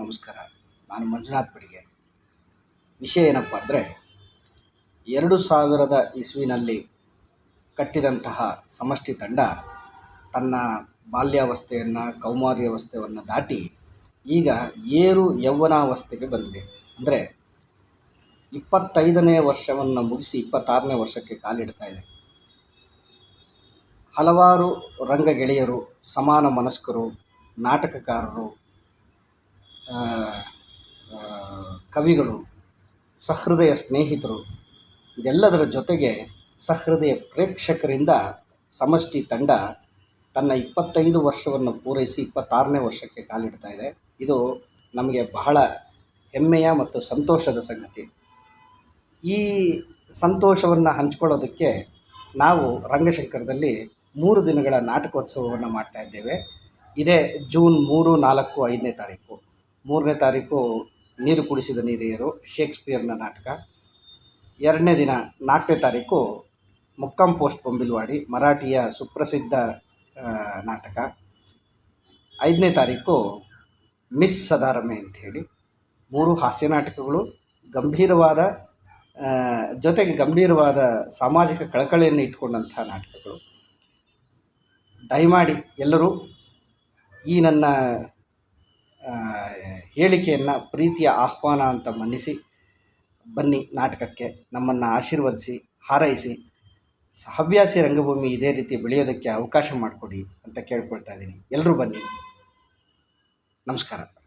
ನಮಸ್ಕಾರ. ನಾನು ಮಂಜುನಾಥ್ ಪಡಿಗೆ. ವಿಷಯ ಏನಪ್ಪ ಅಂದರೆ, ಎರಡು ಸಾವಿರದ ಇಸ್ವಿನಲ್ಲಿ ಕಟ್ಟಿದಂತಹ ಸಮಷ್ಟಿ ತಂಡ ತನ್ನ ಬಾಲ್ಯಾವಸ್ಥೆಯನ್ನು, ಕೌಮಾರ್ಯಾವಸ್ಥೆಯನ್ನು ದಾಟಿ ಈಗ ಏರು ಯೌವನಾವಸ್ಥೆಗೆ ಬಂದಿದೆ. ಅಂದರೆ ಇಪ್ಪತ್ತೈದನೇ ವರ್ಷವನ್ನು ಮುಗಿಸಿ ಇಪ್ಪತ್ತಾರನೇ ವರ್ಷಕ್ಕೆ ಕಾಲಿಡ್ತಾ ಇದೆ. ಹಲವಾರು ರಂಗ ಗೆಳೆಯರು ಸಮಾನ ಮನಸ್ಕರು, ನಾಟಕಕಾರರು ಕವಿಗಳು, ಸಹೃದಯ ಸ್ನೇಹಿತರು, ಇದೆಲ್ಲದರ ಜೊತೆಗೆ ಸಹೃದಯ ಪ್ರೇಕ್ಷಕರಿಂದ ಸಮಷ್ಟಿ ತಂಡ ತನ್ನ ಇಪ್ಪತ್ತೈದು ವರ್ಷವನ್ನು ಪೂರೈಸಿ ಇಪ್ಪತ್ತಾರನೇ ವರ್ಷಕ್ಕೆ ಕಾಲಿಡ್ತಾ ಇದೆ. ಇದು ನಮಗೆ ಬಹಳ ಹೆಮ್ಮೆಯ ಮತ್ತು ಸಂತೋಷದ ಸಂಗತಿ. ಈ ಸಂತೋಷವನ್ನು ಹಂಚ್ಕೊಳ್ಳೋದಕ್ಕೆ ನಾವು ರಂಗಶಂಕರದಲ್ಲಿ ಮೂರು ದಿನಗಳ ನಾಟಕೋತ್ಸವವನ್ನು ಮಾಡ್ತಾ ಇದ್ದೇವೆ. ಇದೇ ಜೂನ್ ಮೂರು ನಾಲ್ಕು ಐದನೇ ತಾರೀಕು. ಮೂರನೇ ತಾರೀಕು ನೀರು ಕುಡಿಸಿದ ನೀರಿಯರು ಶೇಕ್ಸ್ಪಿಯರ್ನ ನಾಟಕ. ಎರಡನೇ ದಿನ ನಾಲ್ಕನೇ ತಾರೀಕು ಮುಕ್ಕಂ ಪೋಸ್ಟ್ ಬೊಂಬಿಲ್ವಾಡಿ ಮರಾಠಿಯ ಸುಪ್ರಸಿದ್ಧ ನಾಟಕ. ಐದನೇ ತಾರೀಕು ಮಿಸ್ ಸದಾರಮೆ ಅಂಥೇಳಿ ಮೂರು ಹಾಸ್ಯ ನಾಟಕಗಳು. ಗಂಭೀರವಾದ ಜೊತೆಗೆ ಗಂಭೀರವಾದ ಸಾಮಾಜಿಕ ಕಳಕಳಿಯನ್ನು ಇಟ್ಕೊಂಡಂಥ ನಾಟಕಗಳು. ದಯಮಾಡಿ ಎಲ್ಲರೂ ಈ ನನ್ನ ಹೇಳಿಕೆಯನ್ನು ಪ್ರೀತಿಯ ಆಹ್ವಾನ ಅಂತ ಮನ್ನಿಸಿ, ಬನ್ನಿ ನಾಟಕಕ್ಕೆ ನಮ್ಮನ್ನು ಆಶೀರ್ವದಿಸಿ, ಹಾರೈಸಿ, ಹವ್ಯಾಸಿ ರಂಗಭೂಮಿ ಇದೇ ರೀತಿ ಬೆಳೆಯೋದಕ್ಕೆ ಅವಕಾಶ ಮಾಡಿಕೊಡಿ ಅಂತ ಕೇಳ್ಕೊಳ್ತಾ ಇದ್ದೀನಿ. ಎಲ್ಲರೂ ಬನ್ನಿ. ನಮಸ್ಕಾರ.